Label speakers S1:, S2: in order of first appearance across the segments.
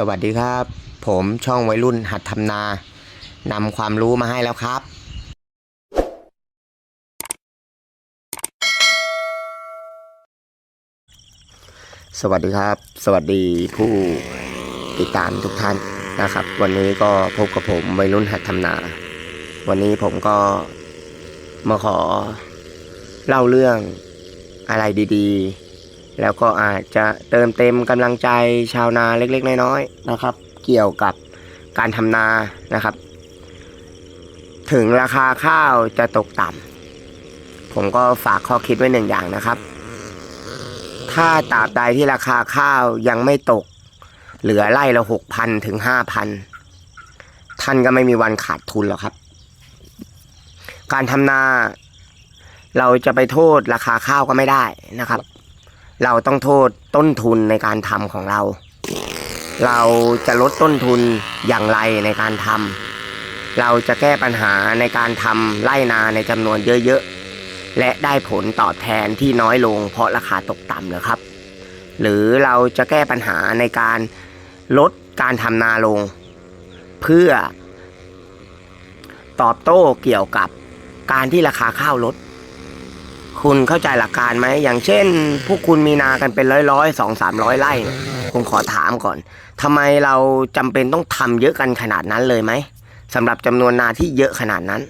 S1: สวัสดีครับ ผมช่องวัยรุ่นหัดทำนานำความรู้มาให้แล้วครับ สวัสดีครับ สวัสดีผู้ติดตามทุกท่านนะครับ วันนี้ก็พบกับผมวัยรุ่นหัดทำนา วันนี้ผมก็มาขอเล่าเรื่องอะไรดี ๆ แล้วก็อาจจะเติมเต็มกำลังใจชาวนาเล็กๆ น้อยๆนะครับ เกี่ยวกับการทำนานะครับ ถึงราคาข้าวจะตกต่ำผมก็ฝากข้อคิดไว้หนึ่งอย่างนะครับ ถ้าตราบใดที่ราคาข้าวยังไม่ตก เหลือไร่ละหกพันถึงห้าพันท่านก็ไม่มีวันขาดทุนหรอกครับ การทำนาเราจะไปโทษราคาข้าวก็ไม่ได้นะครับ เราต้องโทษต้นทุนในการทำของเรา เราจะลดต้นทุนอย่างไรในการทำเราจะแก้ปัญหาในการทำไร่นาในจำนวนเยอะๆ และได้ผลตอบแทนที่น้อยลง เพราะราคาตกต่ำหรือครับ หรือเราจะแก้ปัญหาในการลดการทำนาลง เพื่อตอบโต้เกี่ยวกับการที่ราคาข้าวลด คุณเข้าใจหลักการไหม อย่างเช่น พวกคุณมีนากันเป็นร้อยร้อยสองสามร้อยไร่เนี่ยผมขอถามก่อนทำไมเราจำเป็นต้องทำเยอะกันขนาดนั้นเลยไหมสำหรับจำนวนนาที่เยอะขนาดนั้น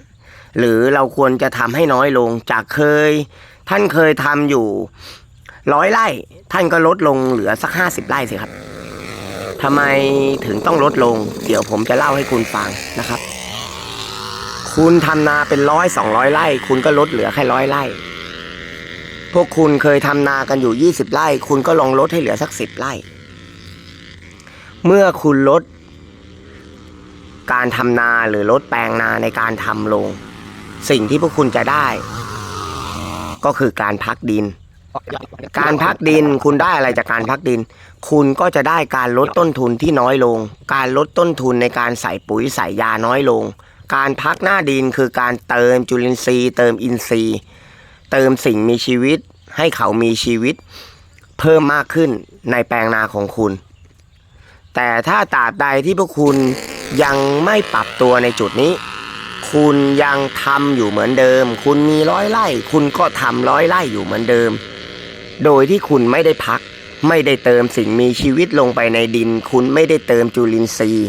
S1: หรือเราควรจะทำให้น้อยลงจากเคย ท่านเคยทำอยู่ร้อยไร่ ท่านก็ลดลงเหลือสักห้าสิบไร่สิครับทำไมถึงต้องลดลง เดี๋ยวผมจะเล่าให้คุณฟังนะครับ คุณทำนาเป็นร้อยสองร้อยไร่ คุณก็ลดเหลือแค่ร้อยไร่ พวกคุณเคยทำนากันอยู่ 20 ไร่ คุณก็ลองลดให้เหลือสัก 10 ไร่ เมื่อคุณลด การทำนาหรือลดแปลงนาในการทำลง สิ่งที่พวกคุณจะได้ ก็คือการพักดิน การพักดินคุณได้อะไรจากการพักดิน คุณก็จะได้การลดต้นทุนที่น้อยลง การลดต้นทุนในการใส่ปุ๋ยใส่ยาน้อยลง การพักหน้าดินคือการเติมจุลินทรีย์ เติมอินทรีย์ เติมสิ่งมีชีวิต ให้เขามีชีวิต เพิ่มมากขึ้นในแปลงนาของคุณ แต่ถ้าตราบใดที่พวกคุณยังไม่ปรับตัวในจุดนี้ คุณยังทำอยู่เหมือนเดิม คุณมีร้อยไร่ คุณก็ทำร้อยไร่อยู่เหมือนเดิม โดยที่คุณไม่ได้พัก ไม่ได้เติมสิ่งมีชีวิตลงไปในดิน คุณไม่ได้เติมจุลินทรีย์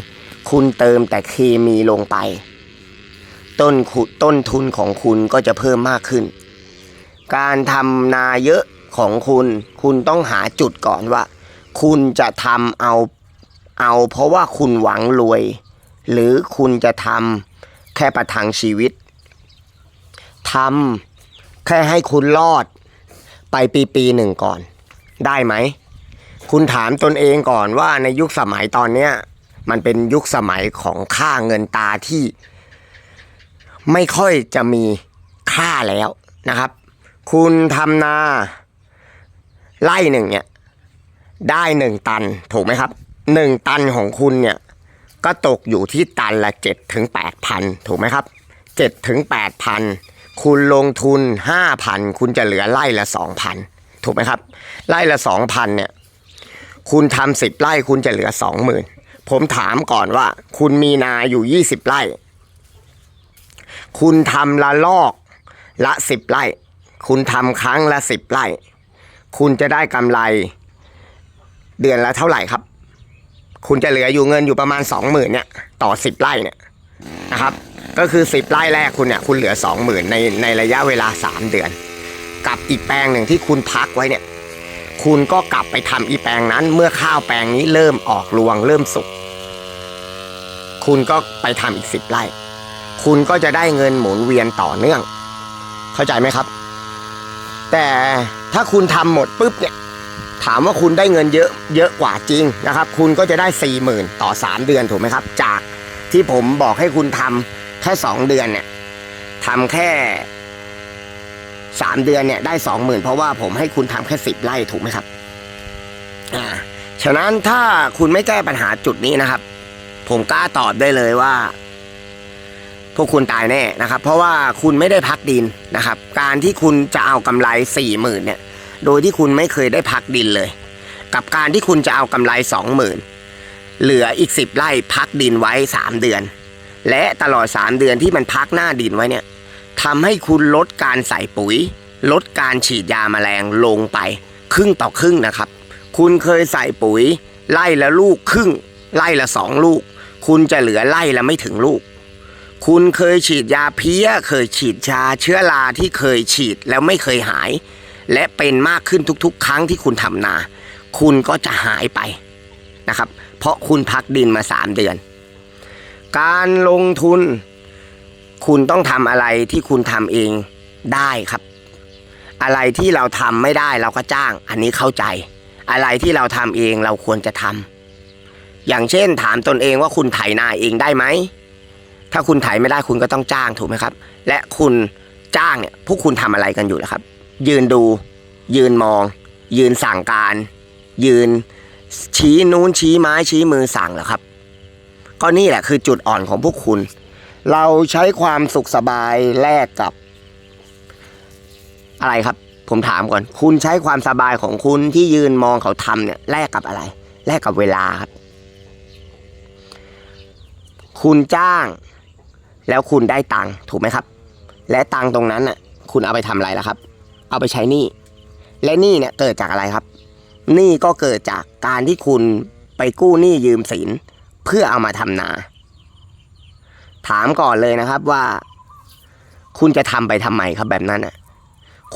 S1: คุณเติมแต่เคมีลงไป ต้นขุดต้นทุนของคุณก็จะเพิ่มมากขึ้น การทำนาเยอะของคุณ คุณต้องหาจุดก่อนว่า คุณจะทำเอาเอาเพราะว่าคุณหวังรวย หรือคุณจะทำแค่ประทังชีวิตทำแค่ให้คุณรอดไปปีปีหนึ่งก่อน ได้ไหม คุณถามตนเองก่อนว่าในยุคสมัยตอนเนี้ยมันเป็นยุคสมัยของค่าเงินตาที่ ไม่ค่อยจะมีค่าแล้วนะครับ คุณทำนาไร่หนึ่งเนี่ย ได้หนึ่งตันถูกไหมครับหนึ่งตันของคุณเนี่ย ก็ตกอยู่ที่ตันละเจ็ดถึงแปดพันถูกไหมครับเจ็ดถึงแปดพันคุณลงทุนห้าพันคุณจะเหลือไร่ละสองพันถูกไหมครับไร่ละสองพันเนี่ย คุณทำสิบไร่คุณจะเหลือสองหมื่นผมถามก่อนว่า คุณมีนาอยู่ยี่สิบไร่ คุณทำละลอกละสิบไร่ คุณทำครั้งละสิบไร่ คุณจะได้กำไร เดือนละเท่าไหร่ครับ คุณจะเหลืออยู่เงินอยู่ประมาณสองหมื่นเนี่ย ต่อสิบไร่เนี่ยนะครับ ก็คือสิบไร่แรกคุณเนี่ย คุณเหลือสองหมื่นในในระยะเวลาสามเดือน กับอีกแปลงหนึ่งที่คุณพักไว้เนี่ย คุณก็กลับไปทำอีแปลงนั้น เมื่อข้าวแปลงนี้เริ่มออกรวงเริ่มสุกคุณก็ไปทำอีกสิบไร่ คุณก็จะได้เงินหมุนเวียนต่อเนื่อง เข้าใจไหมครับ แต่ถ้าคุณทำหมดปุ๊บเนี่ยถามว่าคุณได้เงินเยอะเยอะกว่าจริงนะครับ คุณก็จะได้สี่หมื่นต่อสามเดือนถูกไหมครับ จากที่ผมบอกให้คุณทำแค่สองเดือนเนี่ยทำแค่สามเดือนเนี่ยได้สองหมื่นเพราะว่าผมให้คุณทำแค่สิบไร่ถูกไหมครับอ่าฉะนั้นถ้าคุณไม่แก้ปัญหาจุดนี้นะครับ ผมกล้าตอบได้เลยว่า พวกคุณตายแน่นะครับ เพราะว่าคุณไม่ได้พักดินนะครับ การที่คุณจะเอากำไรสี่หมื่นเนี่ย โดยที่คุณไม่เคยได้พักดินเลย กับการที่คุณจะเอากำไรสองหมื่นเหลืออีกสิบไร่พักดินไว้สามเดือน และตลอดสามเดือนที่มันพักหน้าดินไว้เนี่ยทำให้คุณลดการใส่ปุ๋ย ลดการฉีดยาแมลงลงไปครึ่งต่อครึ่งนะครับ คุณเคยใส่ปุ๋ย ไล่ละลูกครึ่ง ไล่ละสองลูก คุณจะเหลือไล่ละไม่ถึงลูก คุณเคยฉีดยาเพี้ย เคยฉีดยาเชื้อราที่เคยฉีดแล้วไม่เคยหาย และเป็นมากขึ้นทุกๆ ครั้งที่คุณทำนา คุณก็จะหายไปนะครับ เพราะคุณพักดินมาสามเดือน การลงทุน คุณต้องทำอะไรที่คุณทำเองได้ครับ อะไรที่เราทำไม่ได้เราก็จ้าง อันนี้เข้าใจ อะไรที่เราทำเองเราควรจะทำอย่างเช่น ถามตนเองว่าคุณไถนาเองได้ไหม ถ้าคุณไถไม่ได้คุณก็ต้องจ้างถูกไหมครับ และคุณจ้างเนี่ยพวกคุณทำอะไรกันอยู่ล่ะครับ ยืนดู ยืนมอง ยืนสั่งการ ยืนชี้นู้นชี้ไม้ชี้มือสั่งเหรอครับ ก็นี่แหละคือจุดอ่อนของพวกคุณ เราใช้ความสุขสบายแลกกับ อะไรครับ ผมถามก่อน คุณใช้ความสบายของคุณที่ยืนมองเขาทำเนี่ยแลกกับอะไร แลกกับเวลาครับ คุณจ้าง แล้วคุณได้ตังค์ถูกไหมครับ และตังค์ตรงนั้นน่ะ คุณเอาไปทำอะไรล่ะครับ เอาไปใช้หนี้และหนี้เนี่ยเกิดจากอะไรครับหนี้ก็เกิดจากการที่คุณไปกู้หนี้ยืมสิน เพื่อเอามาทำนา ถามก่อนเลยนะครับว่า คุณจะทำไปทำไมครับแบบนั้นน่ะ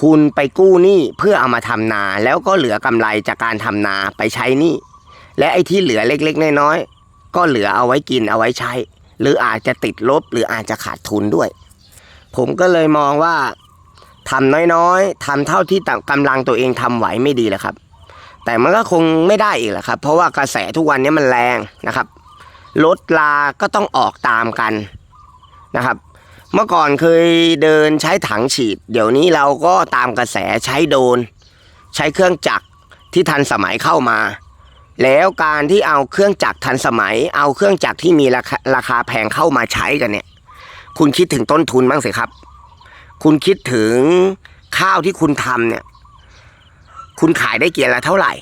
S1: คุณไปกู้หนี้เพื่อเอามาทำนา แล้วก็เหลือกำไรจากการทำนาไปใช้หนี้และไอ้ที่เหลือเล็กๆน้อยๆก็เหลือเอาไว้กินเอาไว้ใช้ หรืออาจจะติดลบหรืออาจจะขาดทุนด้วย ผมก็เลยมองว่าทำน้อยๆทำเท่าที่กำลังตัวเองทำไหวไม่ดีแหละครับ แต่มันก็คงไม่ได้อีกแหละครับ เพราะว่ากระแสทุกวันนี้มันแรงนะครับรถลาก็ต้องออกตามกันนะครับ เมื่อก่อนเคยเดินใช้ถังฉีด เดี๋ยวนี้เราก็ตามกระแสใช้โดน ใช้เครื่องจักรที่ทันสมัยเข้ามา แล้วการที่เอาเครื่องจักรทันสมัย เอาเครื่องจักรที่มีราคาราคาแพงเข้ามาใช้กันเนี่ย คุณคิดถึงต้นทุนบ้างสิครับ คุณคิดถึงข้าวที่คุณทำเนี่ย คุณขายได้เกียร์ละเท่าไหร่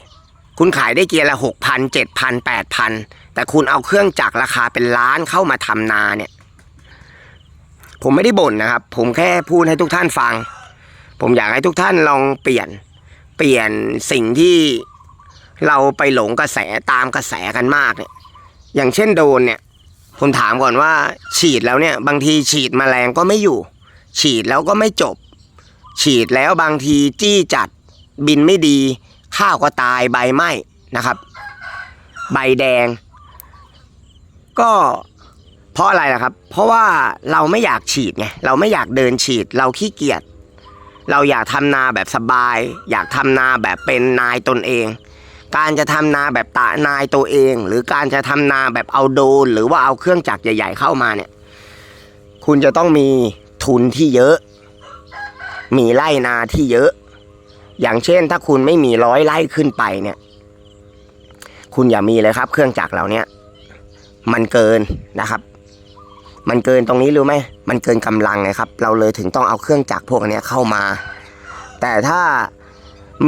S1: คุณขายได้เกียร์ละหกพันเจ็ดพันแปดพันแต่คุณเอาเครื่องจักรราคาเป็นล้านเข้ามาทำนาเนี่ย ผมไม่ได้บ่นนะครับ ผมแค่พูดให้ทุกท่านฟัง ผมอยากให้ทุกท่านลองเปลี่ยน เปลี่ยนสิ่งที่ เราไปหลงกระแสตามกระแสกันมากเนี่ยอย่างเช่นโดนเนี่ยผมถามก่อนว่า ฉีดแล้วเนี่ย บางทีฉีดแมลงก็ไม่อยู่ ฉีดแล้วก็ไม่จบ ฉีดแล้วบางทีจี้จัดบินไม่ดี ข้าวก็ตายใบไหม้นะครับ ใบแดง ก็เพราะอะไรล่ะครับ เพราะว่าเราไม่อยากฉีดไงเราไม่อยากเดินฉีด เราขี้เกียจเราอยากทำนาแบบสบาย อยากทำนาแบบเป็นนายตนเอง การจะทำนาแบบตานายตัวเอง หรือการจะทำนาแบบเอาโดรนหรือว่าเอาเครื่องจักรใหญ่ ๆ เข้ามาเนี่ย คุณจะต้องมีทุนที่เยอะ มีไร่นาที่เยอะ อย่างเช่น ถ้าคุณไม่มีร้อยไร่ขึ้นไปเนี่ย คุณอย่ามีเลยครับ เครื่องจักรเหล่านี้มันเกินนะครับ มันเกินตรงนี้รู้ไหมมันเกินกำลังไงครับ เราเลยถึงต้องเอาเครื่องจักรพวกนี้เข้ามา แต่ถ้า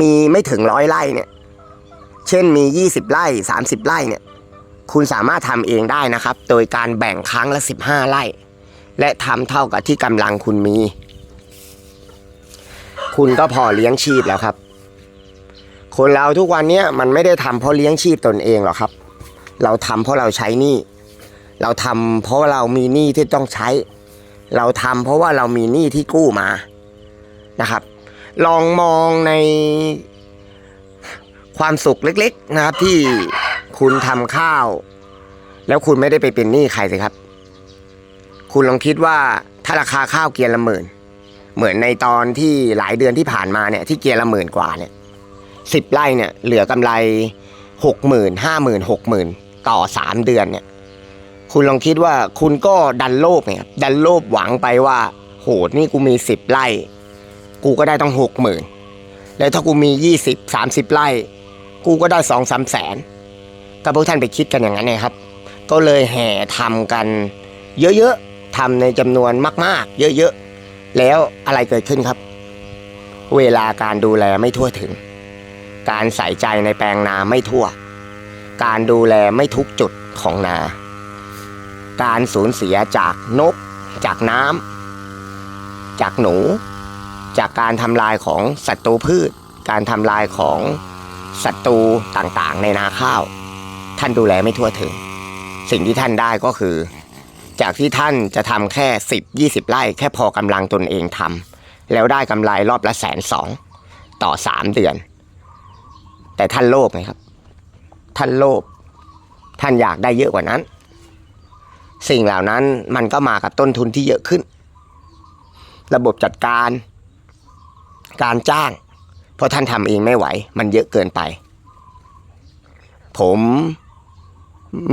S1: มีไม่ถึงร้อยไร่เนี่ย เช่นมี 20 ไร่ 30 ไร่เนี่ยคุณสามารถทำเองได้นะครับ โดยการแบ่งครั้งละ 15 ไร่ และทำเท่ากับที่กำลังคุณมี คุณก็พอเลี้ยงชีพแล้วครับ คนเราทุกวันนี้มันไม่ได้ทำเพราะเลี้ยงชีพตนเองหรอกครับ เราทำเพราะเราใช้หนี้เราทำเพราะเรามีหนี้ที่ต้องใช้ เราทำเพราะว่าเรามีหนี้ที่กู้มานะครับ ลองมองใน ความสุขเล็กๆนะครับที่คุณทำข้าว แล้วคุณไม่ได้ไปเป็นหนี้ใครสิครับ คุณลองคิดว่าถ้าราคาข้าวเกียร์ละหมื่น เหมือนในตอนที่หลายเดือนที่ผ่านมาเนี่ยที่เกียร์ละหมื่นกว่าเนี่ยสิบไร่เนี่ยเหลือกำไรหกหมื่นห้าหมื่นหกหมื่นต่อสามเดือนเนี่ยคุณลองคิดว่าคุณก็ดันโลภเนี่ยดันโลภหวังไปว่า โหนี่กูมีสิบไร่ กูก็ได้ต้องหกหมื่นแล้วถ้ากูมียี่สิบสามสิบไร่ กูก็ได้สองสามแสนก็พวกท่านไปคิดกันอย่างนั้นไงครับ ก็เลยแห่ทำกันเยอะๆทำในจำนวนมาก ๆ เยอะๆ แล้วอะไรเกิดขึ้นครับ เวลาการดูแลไม่ทั่วถึง การใส่ใจในแปลงนาไม่ทั่ว การดูแลไม่ทุกจุดของนา การสูญเสียจากนก จากน้ำจากหนู จากการทำลายของศัตรูพืช การทำลายของ ศัตรูต่างๆ ในนาข้าว ท่านดูแลไม่ทั่วถึง สิ่งที่ท่านได้ก็คือ จากที่ท่านจะทำแค่ 10 20 ไร่แค่พอกำลังตนเองทำแล้วได้กำไรรอบละแสนสองต่อ3เดือน แต่ท่านโลภไงครับ ท่านโลภท่านอยากได้เยอะกว่านั้น สิ่งเหล่านั้นมันก็มากับต้นทุนที่เยอะขึ้น ระบบจัดการ การจ้าง เพราะท่านทำเองไม่ไหว มันเยอะเกินไป ผม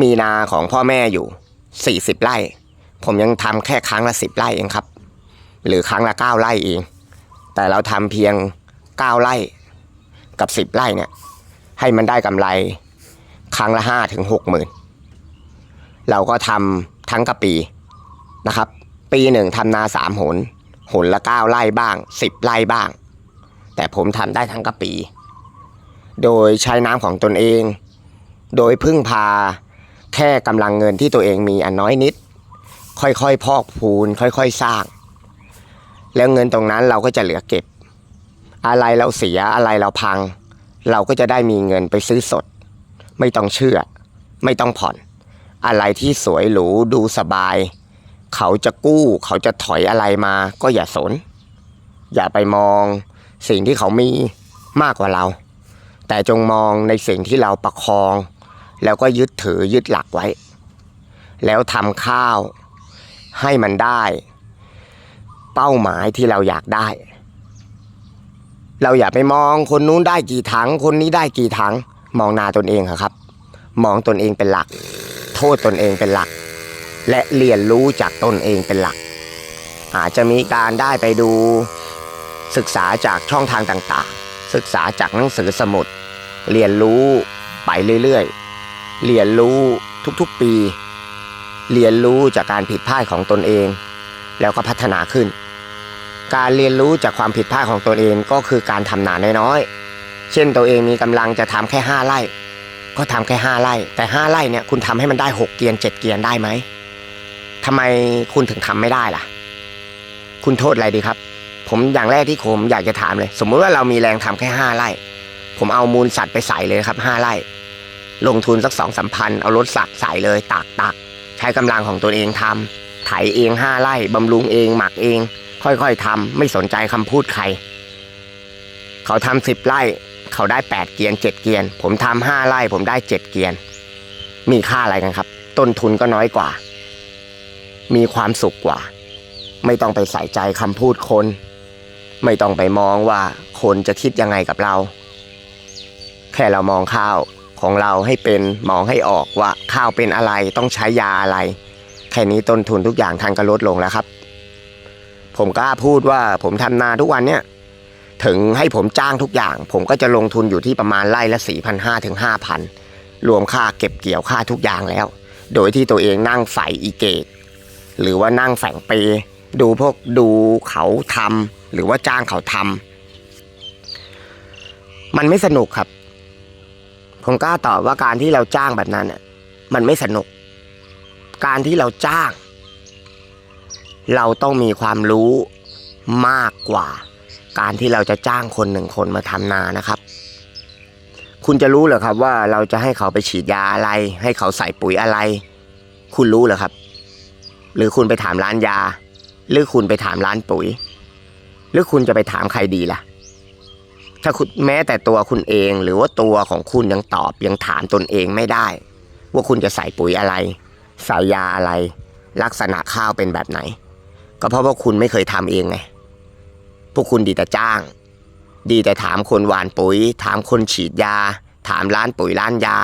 S1: มีนาของพ่อแม่อยู่ 40 ไร่ ผมยังทำแค่ครั้งละ 10 ไร่เองครับ หรือครั้งละ 9 ไร่เอง แต่เราทำเพียง 9 ไร่กับ 10 ไร่เนี่ย ให้มันได้กำไรครั้งละ5ถึง6หมื่นเราก็ทำทั้งกะปีนะครับ ปีหนึ่งทำนาสามหน หนละเก้าไร่บ้างสิบไร่บ้าง แต่ผมทำได้ทั้งกะปี โดยใช้น้ำของตนเอง โดยพึ่งพาแค่กำลังเงินที่ตัวเองมีอันน้อยนิด ค่อยๆ พอกพูน ค่อยๆ สร้าง แล้วเงินตรงนั้นเราก็จะเหลือเก็บ อะไรเราเสียอะไรเราพัง เราก็จะได้มีเงินไปซื้อสด ไม่ต้องเชื่อ ไม่ต้องผ่อน อะไรที่สวยหรูดูสบาย เขาจะกู้ เขาจะถอยอะไรมาก็อย่าสน อย่าไปมอง สิ่งที่เขามีมากกว่าเรา แต่จงมองในสิ่งที่เราประคอง แล้วก็ยึดถือยึดหลักไว้ แล้วทำข้าวให้มันได้ เป้าหมายที่เราอยากได้ เราอย่าไปมองคนนู้นได้กี่ถัง คนนี้ได้กี่ถัง มองนาตนเองครับ มองตนเองเป็นหลัก โทษตนเองเป็นหลัก และเรียนรู้จากตนเองเป็นหลัก อาจจะมีการได้ไปดู ศึกษาจากช่องทางต่างๆ ศึกษาจากหนังสือสมุด เรียนรู้ไปเรื่อยๆ เรียนรู้ทุกๆปี เรียนรู้จากการผิดพลาดของตนเอง แล้วก็พัฒนาขึ้น การเรียนรู้จากความผิดพลาดของตนเองก็คือการทำนาน้อยๆ เช่นตัวเองมีกำลังจะทำแค่ห้าไร่ก็ทำแค่ห้าไร่ แต่ห้าไร่เนี่ยคุณทำให้มันได้หกเกียนเจ็ดเกียนได้ไหมทำไมคุณถึงทำไม่ได้ล่ะ คุณโทษอะไรดีครับ ผมอย่างแรกที่ผมอยากจะถามเลย สมมุติว่าเรามีแรงทำแค่ห้าไร่ ผมเอามูลสัตว์ไปใส่เลยครับห้าไร่ ลงทุนสักสองสามพันเอารถสักใส่เลยตักตักใช้กำลังของตัวเองทำไถเองห้าไร่บำรุงเองหมักเอง ค่อยๆทำไม่สนใจคำพูดใคร เขาทำสิบไร่เขาได้แปดเกียนเจ็ดเกียน ผมทำห้าไร่ผมได้เจ็ดเกียน มีค่าอะไรกันครับ ต้นทุนก็น้อยกว่า มีความสุขกว่า ไม่ต้องไปใส่ใจคำพูดคน ไม่ต้องไปมองว่าคนจะคิดยังไงกับเรา แค่เรามองข้าวของเราให้เป็นมองให้ออกว่าข้าวเป็นอะไรต้องใช้ยาอะไร แค่นี้ต้นทุนทุกอย่างทางก็ลดลงแล้วครับ ผมกล้าพูดว่าผมทำนาทุกวันเนี่ยถึงให้ผมจ้างทุกอย่าง ผมก็จะลงทุนอยู่ที่ประมาณไร่ละ 4 5 0 0ถึง5,000 รวมค่าเก็บเกี่ยวค่าทุกอย่างแล้ว โดยที่ตัวเองนั่งใส่อีเกต หรือว่านั่งแฝงเป ดูพวกดูเขาทำหรือว่าจ้างเขาทำมันไม่สนุกครับ ผมกล้าตอบว่าการที่เราจ้างแบบนั้นน่ะมันไม่สนุก การที่เราจ้าง เราต้องมีความรู้มากกว่า การที่เราจะจ้างคนหนึ่งคนมาทำนานะครับ คุณจะรู้เหรอครับว่าเราจะให้เขาไปฉีดยาอะไร ให้เขาใส่ปุ๋ยอะไร คุณรู้เหรอครับ หรือคุณไปถามร้านยา หรือคุณไปถามร้านปุ๋ย หรือคุณจะไปถามใครดีล่ะ ถ้าคุณแม้แต่ตัวคุณเองหรือว่าตัวของคุณยังตอบยังถามตนเองไม่ได้ ว่าคุณจะใส่ปุ๋ยอะไร ใส่ยาอะไร ลักษณะข้าวเป็นแบบไหน ก็เพราะว่าคุณไม่เคยทำเองไงพวกคุณดีแต่จ้าง ดีแต่ถามคนหวานปุ๋ย ถามคนฉีดยา ถามร้านปุ๋ยร้านยา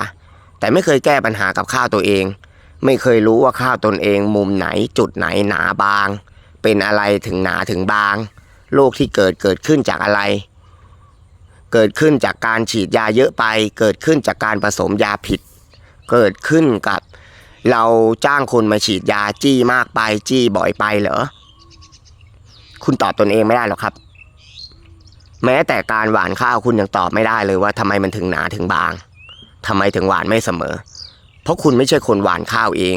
S1: แต่ไม่เคยแก้ปัญหากับข้าวตัวเอง ไม่เคยรู้ว่าข้าวตนเองมุมไหนจุดไหนหนาบาง เป็นอะไรถึงหนาถึงบาง โรคที่เกิดเกิดขึ้นจากอะไร เกิดขึ้นจากการฉีดยาเยอะไป เกิดขึ้นจากการผสมยาผิด เกิดขึ้นกับเราจ้างคนมาฉีดยาจี้มากไปจี้บ่อยไปเหรอ คุณตอบตนเองไม่ได้หรอกครับ แม้แต่การหวานข้าวคุณยังตอบไม่ได้เลยว่าทำไมมันถึงหนาถึงบางทำไมถึงหวานไม่เสมอ เพราะคุณไม่ใช่คนหวานข้าวเอง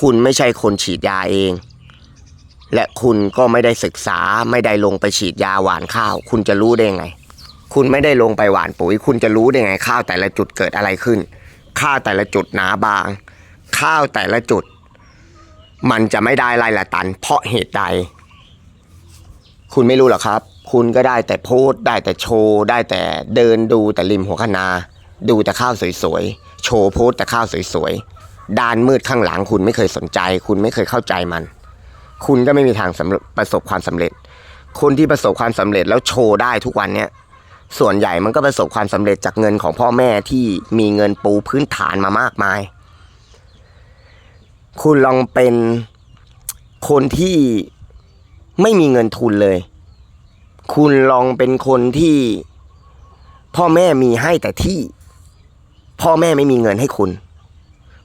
S1: คุณไม่ใช่คนฉีดยาเอง และคุณก็ไม่ได้ศึกษาไม่ได้ลงไปฉีดยาหวานข้าว คุณจะรู้ได้ไง คุณไม่ได้ลงไปหวานปุ๋ย คุณจะรู้ได้ไง ข้าวแต่ละจุดเกิดอะไรขึ้น ข้าวแต่ละจุดหนาบาง ข้าวแต่ละจุด มันจะไม่ได้ไรละตัน เพราะเหตุใด คุณไม่รู้หรอครับ คุณก็ได้แต่โพสต์ได้แต่โชว์ ได้แต่เดินดูแต่ริมหัวคนา ดูแต่ข้าวสวยๆโชว์โพสต์แต่ข้าวสวยๆด้านมืดข้างหลังคุณไม่เคยสนใจ คุณไม่เคยเข้าใจมัน คุณก็ไม่มีทางสำเร็จประสบความสำเร็จ คนที่ประสบความสำเร็จแล้วโชว์ได้ทุกวันเนี้ยส่วนใหญ่มันก็ประสบความสำเร็จจากเงินของพ่อแม่ที่มีเงินปูพื้นฐานมามากมาย คุณลองเป็นคนที่ไม่มีเงินทุนเลย คุณลองเป็นคนที่พ่อแม่มีให้แต่ที่ พ่อแม่ไม่มีเงินให้คุณ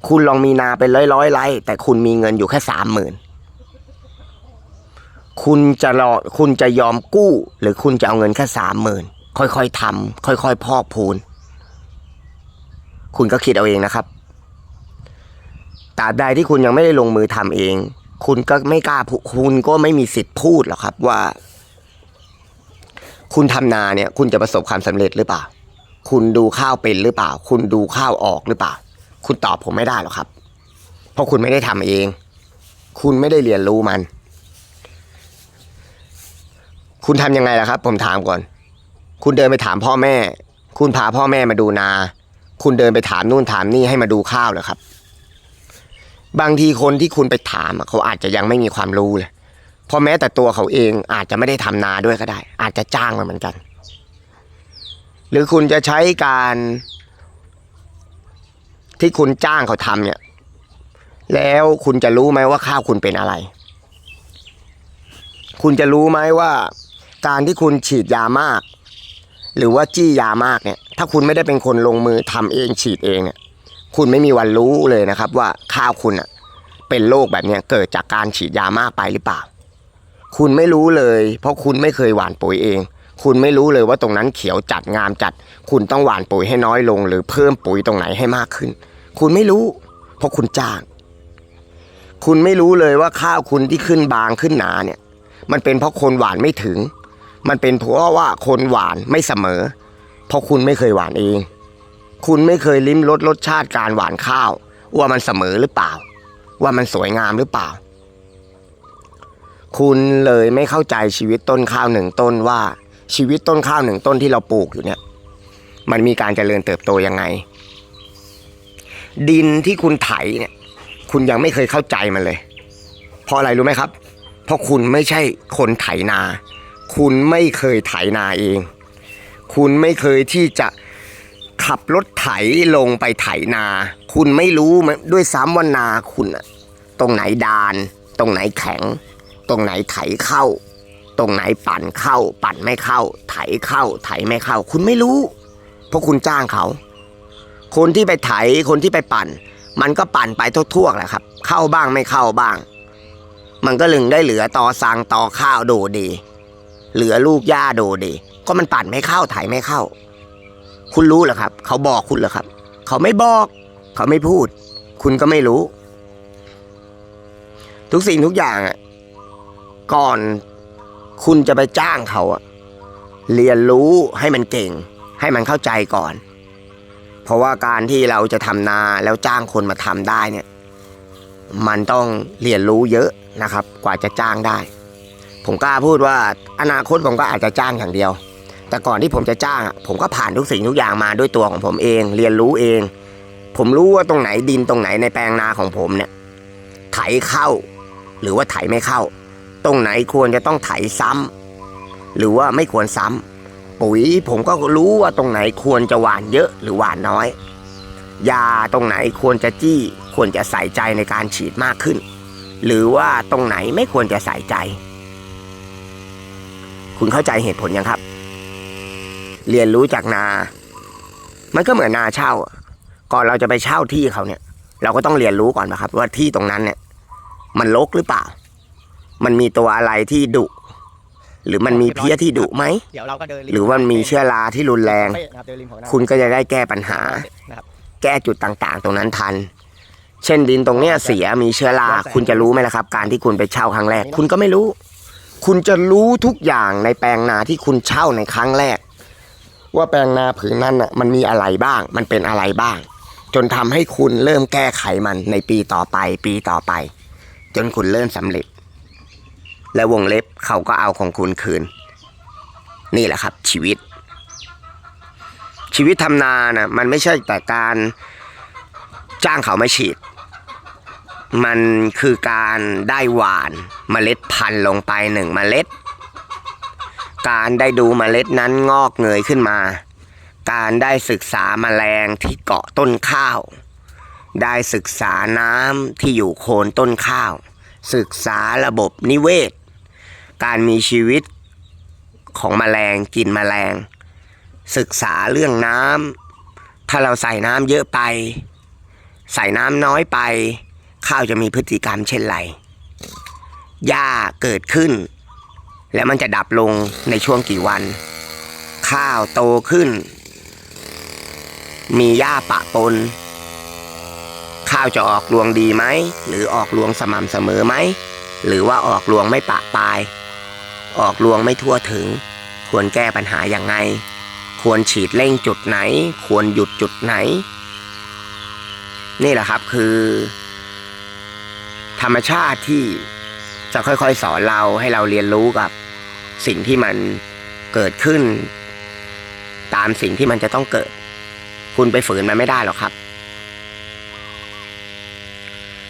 S1: คุณลองมีนาเป็นร้อยร้อยไร่แต่คุณมีเงินอยู่แค่สามหมื่น คุณจะรอคุณจะยอมกู้ หรือคุณจะเอาเงินแค่สามหมื่นค่อยๆทำค่อยๆพอกพูน คุณก็คิดเอาเองนะครับตราบใดที่คุณยังไม่ได้ลงมือทำเอง คุณก็ไม่กล้าคุณก็ไม่มีสิทธิ์พูดหรอกครับว่า คุณทำนาเนี่ย คุณจะประสบความสำเร็จหรือเปล่า คุณดูข้าวเป็นหรือเปล่า คุณดูข้าวออกหรือเปล่า คุณตอบผมไม่ได้หรอกครับ เพราะคุณไม่ได้ทำเอง คุณไม่ได้เรียนรู้มัน คุณทำยังไงล่ะครับ ผมถามก่อน คุณเดินไปถามพ่อแม่ คุณพาพ่อแม่มาดูนา คุณเดินไปถามนู่นถามนี่ให้มาดูข้าวเหรอครับ บางทีคนที่คุณไปถามอะเขาอาจจะยังไม่มีความรู้เลยเพราะแม้แต่ตัวเขาเองอาจจะไม่ได้ทำนาด้วยก็ได้ อาจจะจ้างมาเหมือนกัน หรือคุณจะใช้การที่คุณจ้างเขาทำเนี่ย แล้วคุณจะรู้ไหมว่าข้าวคุณเป็นอะไร คุณจะรู้ไหมว่า การที่คุณฉีดยามาก หรือว่าจี้ยามากเนี่ย ถ้าคุณไม่ได้เป็นคนลงมือทำเองฉีดเองเนี่ย คุณไม่มีวันรู้เลยนะครับ ว่าข้าวคุณอะเป็นโรคแบบเนี้ยเกิดจากการฉีดยามากไปหรือเปล่า คุณไม่รู้เลย เพราะคุณไม่เคยหว่านปุ๋ยเอง คุณไม่รู้เลยว่าตรงนั้นเขียวจัดงามจัด คุณต้องหว่านปุ๋ยให้น้อยลง หรือเพิ่มปุ๋ยตรงไหนให้มากขึ้น คุณไม่รู้ เพราะคุณจ้างคุณไม่รู้เลยว่าข้าวคุณที่ขึ้นบางขึ้นหนาเนี่ย มันเป็นเพราะคนหวานไม่ถึง มันเป็นเพราะว่าคนหวานไม่เสมอ เพราะคุณไม่เคยหวานเอง คุณไม่เคยลิ้มรสรสชาติการหวานข้าว ว่ามันเสมอหรือเปล่า ว่ามันสวยงามหรือเปล่า คุณเลยไม่เข้าใจชีวิตต้นข้าวหนึ่งต้นว่าชีวิตต้นข้าวหนึ่งต้นที่เราปลูกอยู่เนี่ย มันมีการเจริญเติบโตยังไง ดินที่คุณไถเนี่ย คุณยังไม่เคยเข้าใจมันเลย เพราะอะไรรู้ไหมครับ เพราะคุณไม่ใช่คนไถนา คุณไม่เคยไถนาเอง คุณไม่เคยที่จะขับรถไถลงไปไถนา คุณไม่รู้มันด้วยซ้ำว่านาคุณอะตรงไหนดาน ตรงไหนแข็ง ตรงไหนไถเข้า ตรงไหนปั่นเข้า ปั่นไม่เข้า ไถเข้า ไถไม่เข้า คุณไม่รู้ เพราะคุณจ้างเขา คนที่ไปไถคนที่ไปปั่น มันก็ปั่นไปทั่วๆแหละครับ เข้าบ้างไม่เข้าบ้าง มันก็ลึงได้เหลือต่อสังต่อข้าวโดดี เหลือลูกหญ้าโดดีก็มันปั่นไม่เข้าไถไม่เข้า คุณรู้เหรอครับ เขาบอกคุณเหรอครับ เขาไม่บอก เขาไม่พูด คุณก็ไม่รู้ ทุกสิ่งทุกอย่างอะก่อนคุณจะไปจ้างเขาอะเรียนรู้ให้มันเก่ง ให้มันเข้าใจก่อน เพราะว่าการที่เราจะทำนาแล้วจ้างคนมาทำได้เนี่ย มันต้องเรียนรู้เยอะนะครับ กว่าจะจ้างได้ ผมกล้าพูดว่าอนาคตผมก็อาจจะจ้างอย่างเดียว แต่ก่อนที่ผมจะจ้างผมก็ผ่านทุกสิ่งทุกอย่างมาด้วยตัวของผมเอง เรียนรู้เอง ผมรู้ว่าตรงไหนดินตรงไหนในแปลงนาของผมเนี่ย ไถเข้า หรือว่าไถไม่เข้า ตรงไหนควรจะต้องไถซ้ำหรือว่าไม่ควรซ้ำปุ๋ยผมก็รู้ว่าตรงไหนควรจะหว่านเยอะหรือหว่านน้อยยาตรงไหนควรจะจี้ควรจะใส่ใจในการฉีดมากขึ้น หรือว่าตรงไหนไม่ควรจะใส่ใจ คุณเข้าใจเหตุผลยังครับ เรียนรู้จากนา มันก็เหมือนนาเช่าอะก่อนเราจะไปเช่าที่เขาเนี่ย เราก็ต้องเรียนรู้ก่อนนะครับ ว่าที่ตรงนั้นเนี่ย มันรกหรือเปล่า มันมีตัวอะไรที่ดุ หรือมันมีเพี้ยที่ดุไหม
S2: เดี๋ยวเราก็เดิน
S1: หรือว่ามันมีเชื้อราที่รุนแรง
S2: นะครับเดินริมของนา
S1: คุณก็จะได้แก้ปัญหา
S2: นะครับ
S1: แก้จุดต่างๆ ตรงนั้นทัน เช่นดินตรงเนี้ยเสียมีเชื้อรา คุณจะรู้ไหมล่ะครับ การที่คุณไปเช่าครั้งแรก คุณก็ไม่รู้ คุณจะรู้ทุกอย่างในแปลงนาที่คุณเช่าในครั้งแรก ว่าแปลงนาผืนนั้นน่ะมันมีอะไรบ้าง มันเป็นอะไรบ้าง จนทำให้คุณเริ่มแก้ไขมันในปีต่อไป ปีต่อไป จนคุณเริ่มสำเร็จ และวงเล็บเขาก็เอาของคุณคืน นี่แหละครับ ชีวิต ชีวิตทำนาน่ะมันไม่ใช่แต่การจ้างเขามาฉีด มันคือการได้หวานเมล็ดพันธุ์ลงไปหนึ่งเมล็ด การได้ดูเมล็ดนั้นงอกเงยขึ้นมา การได้ศึกษาแมลงที่เกาะต้นข้าว ได้ศึกษาน้ำที่อยู่โคนต้นข้าว ศึกษาระบบนิเวศ การมีชีวิตของแมลงกินแมลง ศึกษาเรื่องน้ำถ้าเราใส่น้ำเยอะไป ใส่น้ำน้อยไป ข้าวจะมีพฤติกรรมเช่นไรหญ้าเกิดขึ้น แล้วมันจะดับลงในช่วงกี่วัน ข้าวโตขึ้น มีหญ้าปะปน ข้าวจะออกรวงดีไหม หรือออกรวงสม่ำเสมอไหม หรือว่าออกรวงไม่ปะปลาย ออกรวงไม่ทั่วถึง ควรแก้ปัญหาอย่างไง ควรฉีดเร่งจุดไหน ควรหยุดจุดไหน นี่แหละครับคือ ธรรมชาติที่จะค่อยๆสอนเราให้เราเรียนรู้กับสิ่งที่มันเกิดขึ้น ตามสิ่งที่มันจะต้องเกิด คุณไปฝืนมันไม่ได้หรอกครับ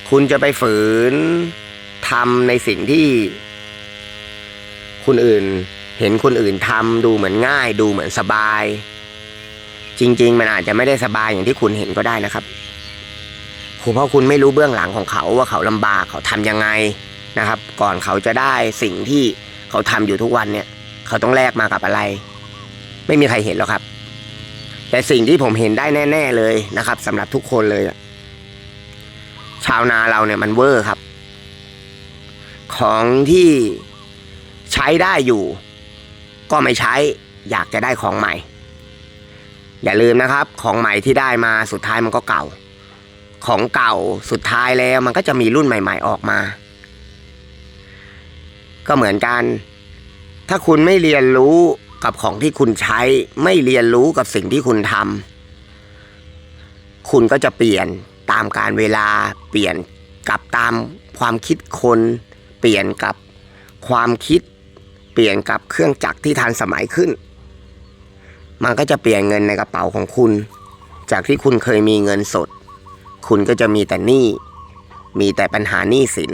S1: คุณจะไปฝืนทำในสิ่งที่ คนอื่นเห็นคนอื่นทำดูเหมือนง่าย ดูเหมือนสบาย จริง ๆ มันอาจจะไม่ได้สบายอย่างที่คุณเห็นก็ได้นะครับ คุณเพราะคุณไม่รู้เบื้องหลังของเขาว่าเขาลำบากเขาทำยังไงนะครับ ก่อนเขาจะได้สิ่งที่เขาทำอยู่ทุกวันเนี่ย เขาต้องแลกมากับอะไร ไม่มีใครเห็นหรอกครับ แต่สิ่งที่ผมเห็นได้แน่ ๆเลยนะครับสำหรับทุกคนเลยชาวนาเราเนี่ยมันเวอร์ครับ ของที่ใช้ได้อยู่ ก็ไม่ใช้ อยากจะได้ของใหม่ อย่าลืมนะครับ ของใหม่ที่ได้มาสุดท้ายมันก็เก่า ของเก่าสุดท้ายแล้วมันก็จะมีรุ่นใหม่ ๆ ออกมา ก็เหมือนกัน ถ้าคุณไม่เรียนรู้กับของที่คุณใช้ ไม่เรียนรู้กับสิ่งที่คุณทำคุณก็จะเปลี่ยนตามการเวลา เปลี่ยนกับตามความคิดคน เปลี่ยนกับความคิด เปลี่ยนกับเครื่องจักรที่ทันสมัยขึ้น มันก็จะเปลี่ยนเงินในกระเป๋าของคุณ จากที่คุณเคยมีเงินสด คุณก็จะมีแต่หนี้มีแต่ปัญหาหนี้สิน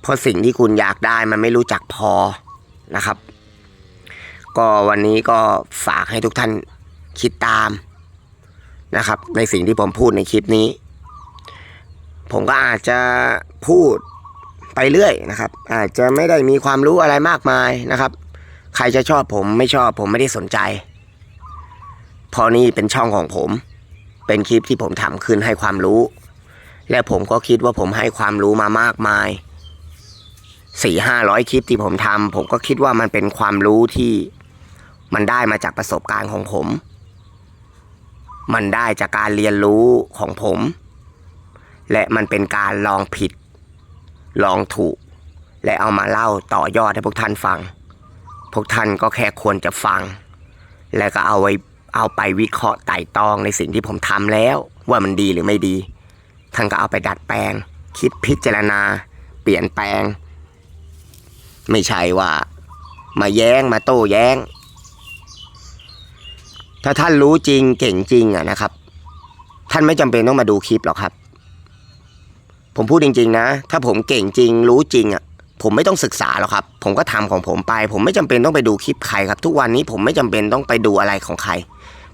S1: เพราะสิ่งที่คุณอยากได้มันไม่รู้จักพอนะครับ ก็วันนี้ก็ฝากให้ทุกท่านคิดตามนะครับ ในสิ่งที่ผมพูดในคลิปนี้ ผมก็อาจจะพูดไปเรื่อยนะครับ อาจจะไม่ได้มีความรู้อะไรมากมายนะครับ ใครจะชอบผมไม่ชอบผมไม่ได้สนใจ พอนี่เป็นช่องของผม เป็นคลิปที่ผมทำขึ้นให้ความรู้ และผมก็คิดว่าผมให้ความรู้มามากมายสี่ห้าร้อยคลิปที่ผมทำผมก็คิดว่ามันเป็นความรู้ที่มันได้มาจากประสบการณ์ของผม มันได้จากการเรียนรู้ของผม และมันเป็นการลองผิด ลองถูก และเอามาเล่าต่อยอดให้พวกท่านฟัง พวกท่านก็แค่ควรจะฟัง และก็เอาไว้ เอาไปวิเคราะห์ไต่ตองในสิ่งที่ผมทำแล้ว ว่ามันดีหรือไม่ดี ท่านก็เอาไปดัดแปลง คิดพิจารณา เปลี่ยนแปลง ไม่ใช่ว่า มาแย้งมาโต้แย้ง ถ้าท่านรู้จริงเก่งจริงอะนะครับ ท่านไม่จำเป็นต้องมาดูคลิปหรอกครับ ผมพูดจริง ๆ นะ ถ้าผมเก่งจริง รู้จริงอะผมไม่ต้องศึกษาหรอกครับ ผมก็ทำของผมไป ผมไม่จำเป็นต้องไปดูคลิปใครครับ ทุกวันนี้ผมไม่จำเป็นต้องไปดูอะไรของใคร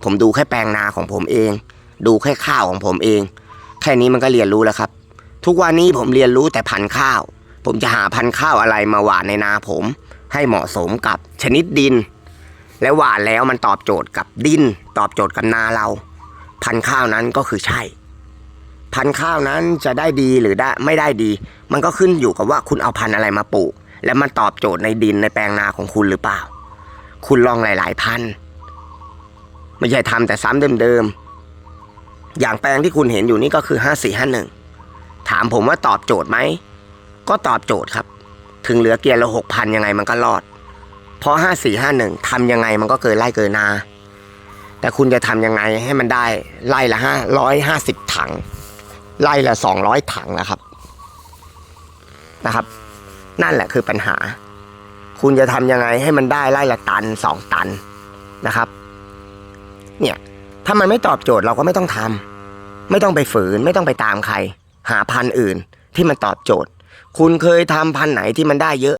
S1: ผมดูแค่แปลงนาของผมเอง ดูแค่ข้าวของผมเอง แค่นี้มันก็เรียนรู้แล้วครับ ทุกวันนี้ผมเรียนรู้แต่พันธุ์ข้าว ผมจะหาพันธุ์ข้าวอะไรมาหว่านในนาผม ให้เหมาะสมกับชนิดดิน และหว่านแล้วมันตอบโจทย์กับดิน ตอบโจทย์กับนาเรา พันธุ์ข้าวนั้นก็คือใช่ พันธุ์ข้าวนั้นจะได้ดีหรือได้ไม่ได้ดี มันก็ขึ้นอยู่กับว่าคุณเอาพันธุ์อะไรมาปลูกและมันตอบโจทย์ในดินในแปลงนาของคุณหรือเปล่า คุณลองหลาย ๆ พันธุ์ ไม่ใช่ทำแต่ซ้ำเดิมๆอย่างแปลงที่คุณเห็นอยู่นี่ก็คือห้าสี่ห้าหนึ่งถามผมว่าตอบโจทย์ไหม ก็ตอบโจทย์ครับ ถึงเหลือเกียร์ละหกพันยังไงมันก็รอด เพราะห้าสี่ห้าหนึ่งทำยังไงมันก็เกินไล่เกินนา แต่คุณจะทำยังไงให้มันได้ไล่ละห้าร้อยห้าสิบถัง ไล่ละสองร้อยถังนะครับนะครับ นั่นแหละคือปัญหา คุณจะทำยังไงให้มันได้ไล่ละตันสองตันนะครับ เนี่ยถ้ามันไม่ตอบโจทย์เราก็ไม่ต้องทำไม่ต้องไปฝืน ไม่ต้องไปตามใคร หาพันธุ์อื่นที่มันตอบโจทย์ คุณเคยทำพันธุ์ไหนที่มันได้เยอะ